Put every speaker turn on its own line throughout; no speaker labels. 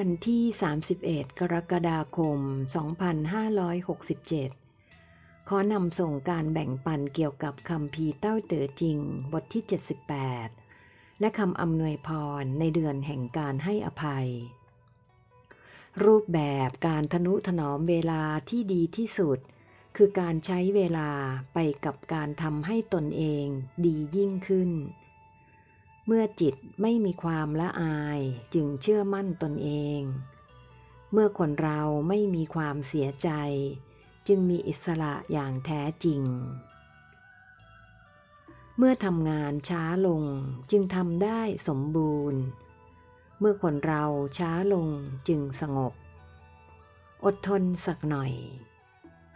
วันที่ 31 กรกฎาคม 2567 ขอนำส่งการแบ่งปันเกี่ยวกับคำพีเต้าเต๋อจริง บทที่ 78 และคำอำนวยพรในเดือนแห่งการให้อภัย รูปแบบการทนุถนอมเวลาที่ดีที่สุด คือการใช้เวลาไปกับการทำให้ตนเองดียิ่งขึ้น เมื่อจิตไม่มีความละอายจึงเชื่อมั่นตนเอง เมื่อคนเราไม่มีความเสียใจ จึงมีอิสระอย่างแท้จริง เมื่อทำงานช้าลงจึงทำได้สมบูรณ์ เมื่อคนเราช้าลงจึงสงบ อดทนสักหน่อย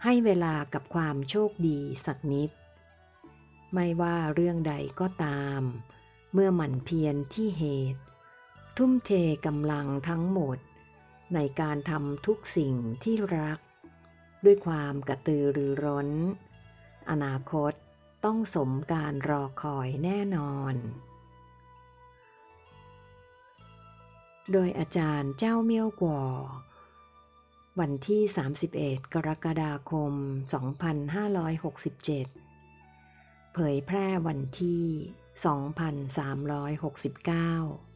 ให้เวลากับความโชคดีสักนิด ไม่ว่าเรื่องใดก็ตาม เมื่อหมั่นเพียรที่เหตุ ทุ่มเทกำลังทั้งหมด ในการทำทุกสิ่งที่รัก ด้วยความกระตือรือร้น อนาคตต้องสมการรอคอยแน่นอน โดยอาจารย์เจ้าเมี่ยวกวอวันที่ 31 กรกฎาคม 2567 เผยแพร่วันที่ 2369